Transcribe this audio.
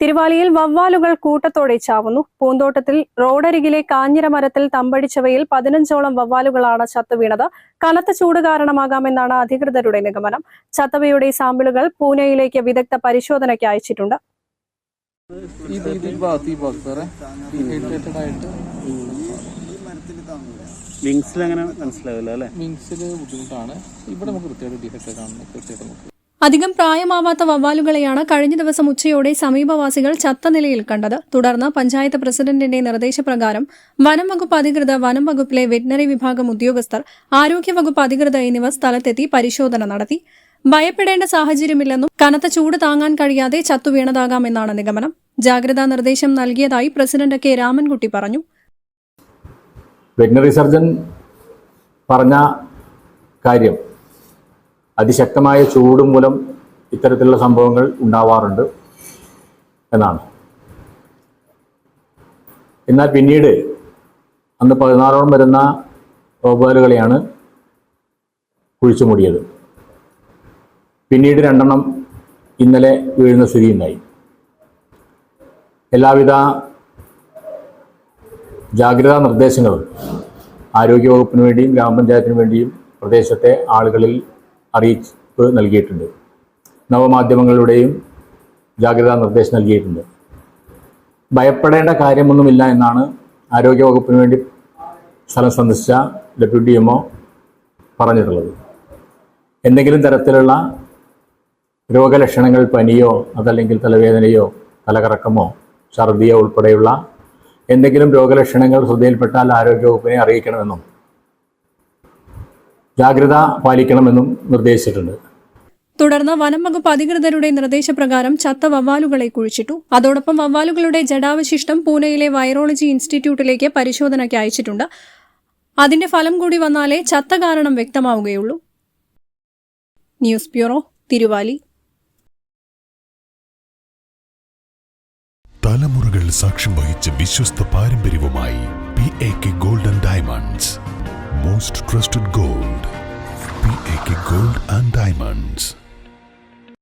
തിരുവാലിയിൽ വവ്വാലുകൾ കൂട്ടത്തോടെ ചാവുന്നു. പൂന്തോട്ടത്തിൽ റോഡരികിലെ കാഞ്ഞിര മരത്തിൽ തമ്പടിച്ചവയിൽ പതിനഞ്ചോളം വവ്വാലുകളാണ് ചത്തുവീണത് കനത്ത ചൂട് കാരണമാകാമെന്നാണ് അധികൃതരുടെ നിഗമനം. ചത്തവയുടെ സാമ്പിളുകൾ പൂനെയിലേക്ക് വിദഗ്ധ പരിശോധനയ്ക്ക് അയച്ചിട്ടുണ്ട്. വിങ്സിൽ അങ്ങനെ മനസ്സിലാവില്ല അല്ലേ? വിങ്സിൽ ബുദ്ധിമുട്ടാണ്. ഇവിടെ നമുക്ക് കൃത്യമായിട്ട് ഡിഫക്റ്റ് ആണ്. കൃത്യമായിട്ട് നമുക്ക് അധികം പ്രായമാവാത്ത വവ്വാലുകളെയാണ് കഴിഞ്ഞ ദിവസം ഉച്ചയോടെ സമീപവാസികൾ ചത്ത നിലയിൽ കണ്ടത്. തുടർന്ന് പഞ്ചായത്ത് പ്രസിഡന്റിന്റെ നിർദ്ദേശപ്രകാരം വനം വകുപ്പ് അധികൃതർ വനം വകുപ്പിലെ വെറ്റിനറി വിഭാഗം ഉദ്യോഗസ്ഥർ ആരോഗ്യവകുപ്പ് അധികൃതർ എന്നിവർ സ്ഥലത്തെത്തി പരിശോധന നടത്തി. ഭയപ്പെടേണ്ട സാഹചര്യമില്ലെന്നും കനത്ത ചൂട് താങ്ങാൻ കഴിയാതെ ചത്തുവീണതാകാമെന്നാണ് നിഗമനം. ജാഗ്രതാ നിർദ്ദേശം നൽകിയതായി പ്രസിഡന്റ് കെ. രാമൻകുട്ടി പറഞ്ഞു. വെറ്റിനറി സർജൻ പറഞ്ഞ കാര്യം അതിശക്തമായ ചൂട് മൂലം ഇത്തരത്തിലുള്ള സംഭവങ്ങൾ ഉണ്ടാവാറുണ്ട് എന്നാണ്. എന്നാൽ പിന്നീട് അന്ന് പതിനാറോളം വരുന്ന റോബോലുകളെയാണ് കുഴിച്ചു മൂടിയത് പിന്നീട് രണ്ടെണ്ണം ഇന്നലെ വീഴുന്ന സ്ഥിതിയുണ്ടായി. എല്ലാവിധ ജാഗ്രതാ നിർദ്ദേശങ്ങളും ആരോഗ്യവകുപ്പിന് വേണ്ടിയും ഗ്രാമപഞ്ചായത്തിന് വേണ്ടിയും പ്രദേശത്തെ ആളുകളിൽ അറിയിപ്പ് നൽകിയിട്ടുണ്ട്. നവമാധ്യമങ്ങളുടെയും ജാഗ്രതാ നിർദ്ദേശം നൽകിയിട്ടുണ്ട്. ഭയപ്പെടേണ്ട കാര്യമൊന്നുമില്ല എന്നാണ് ആരോഗ്യവകുപ്പിന് വേണ്ടി സ്ഥലം സന്ദർശിച്ച ഡെപ്യൂട്ടി എം ഒ പറഞ്ഞിട്ടുള്ളത്. എന്തെങ്കിലും തരത്തിലുള്ള രോഗലക്ഷണങ്ങൾ പനിയോ അതല്ലെങ്കിൽ തലവേദനയോ തലകറക്കമോ ഛർദിയോ ഉൾപ്പെടെയുള്ള എന്തെങ്കിലും രോഗലക്ഷണങ്ങൾ ശ്രദ്ധയിൽപ്പെട്ടാൽ ആരോഗ്യവകുപ്പിനെ അറിയിക്കണമെന്നും ജാഗ്രത പാലിക്കണമെന്നും നിർദ്ദേശിച്ചിട്ടുണ്ട്. തുടർന്ന് വനം വകുപ്പ് അധികൃതരുടെ നിർദ്ദേശപ്രകാരം ചത്ത വവ്വാലുകളെ കുഴിച്ചിട്ടു. അതോടൊപ്പം വവ്വാലുകളുടെ ജഡാവശിഷ്ടം പൂനെയിലെ വൈറോളജി ഇൻസ്റ്റിറ്റ്യൂട്ടിലേക്ക് പരിശോധനയ്ക്ക് അയച്ചിട്ടുണ്ട്. അതിന്റെ ഫലം കൂടി വന്നാലേ ചത്ത കാരണം വ്യക്തമാവുകയുള്ളൂ. News bureau Thiruvali. തലമുറകൾ സാക്ഷ്യം വഹിച്ച വിശ്വസ്ത പാരമ്പര്യവുമായി P A K gold and diamonds most trusted gold A K gold and diamonds